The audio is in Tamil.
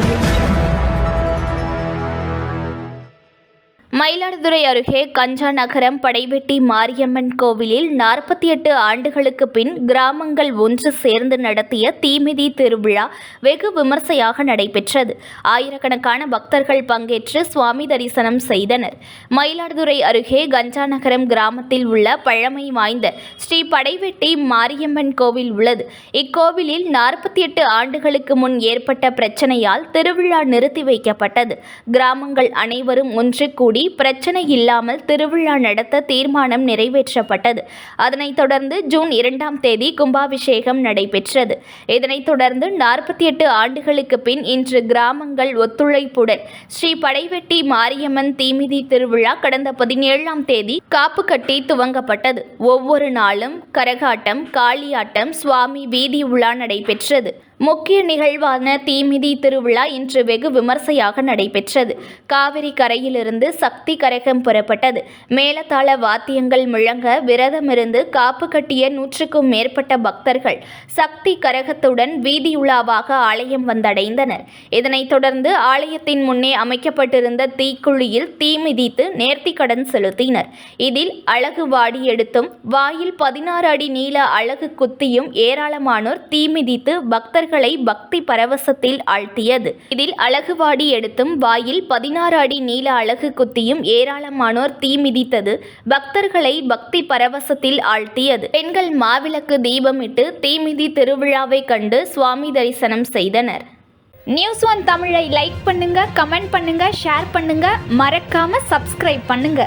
audio. மயிலாடுதுறை அருகே கஞ்சா நகரம் படைவெட்டி மாரியம்மன் கோவிலில் நாற்பத்தி எட்டு ஆண்டுகளுக்கு பின் கிராமங்கள் ஒன்று சேர்ந்து நடத்திய தீமிதி திருவிழா வெகு விமர்சையாக நடைபெற்றது. ஆயிரக்கணக்கான பக்தர்கள் பங்கேற்று சுவாமி தரிசனம் செய்தனர். மயிலாடுதுறை அருகே கஞ்சா நகரம் கிராமத்தில் உள்ள பழமை வாய்ந்த ஸ்ரீ படைவெட்டி மாரியம்மன் கோவில் உள்ளது. இக்கோவிலில் நாற்பத்தி எட்டு ஆண்டுகளுக்கு முன் ஏற்பட்ட பிரச்சனையால் திருவிழா நிறுத்தி வைக்கப்பட்டது. கிராமங்கள் அனைவரும் ஒன்று கூடி பிரச்சனை இல்லாமல் திருவிழா நடத்த தீர்மானம் நிறைவேற்றப்பட்டது. அதனைத் தொடர்ந்து ஜூன் இரண்டாம் தேதி கும்பாபிஷேகம் நடைபெற்றது. இதனைத் தொடர்ந்து நாற்பத்தி எட்டு ஆண்டுகளுக்கு பின் இன்று கிராமங்கள் ஒத்துழைப்புடன் ஸ்ரீ படைவெட்டி மாரியம்மன் தீமிதி திருவிழா கடந்த பதினேழாம் தேதி காப்பு கட்டி துவங்கப்பட்டது. ஒவ்வொரு நாளும் கரகாட்டம் காளியாட்டம் சுவாமி வீதி உலா நடைபெற்றது. முக்கிய நிகழ்வான தீமிதி திருவிழா இன்று வெகு விமர்சையாக நடைபெற்றது. காவிரி கரையிலிருந்து சக்தி கரகம் புறப்பட்டது. மேலதாள வாத்தியங்கள் முழங்க விரதமிருந்து காப்பு கட்டிய நூற்றுக்கும் மேற்பட்ட பக்தர்கள் சக்தி கரகத்துடன் வீதியுலாவாக ஆலயம் வந்தடைந்தனர். இதனைத் தொடர்ந்து ஆலயத்தின் முன்னே அமைக்கப்பட்டிருந்த தீக்குழியில் தீ மிதித்து நேர்த்திக்கடன் செலுத்தினர். இதில் அழகு வாடி எடுத்தும் வாயில் பதினாறு அடி நீள அழகு குத்தியும் ஏராளமானோர் தீ மிதித்து பக்தர்கள் பக்தி பரவசத்தில் ஆழ்த்தியது. இதில் அழகுவாடி எடுத்தும் வாயில் பதினாறு அடி நீள அழகு குத்தியும் ஏராளமானோர் தீ மிதித்தது. பக்தர்களை பக்தி பரவசத்தில் ஆழ்த்தியது. பெண்கள் மாவிளக்கு தீபமிட்டு தீமிதி திருவிழாவை கண்டு சுவாமி தரிசனம் செய்தனர். நியூஸ் ஒன் தமிழை லைக் பண்ணுங்க கமெண்ட் பண்ணுங்க ஷேர் பண்ணுங்க. மறக்காம சப்ஸ்கிரைப் பண்ணுங்க.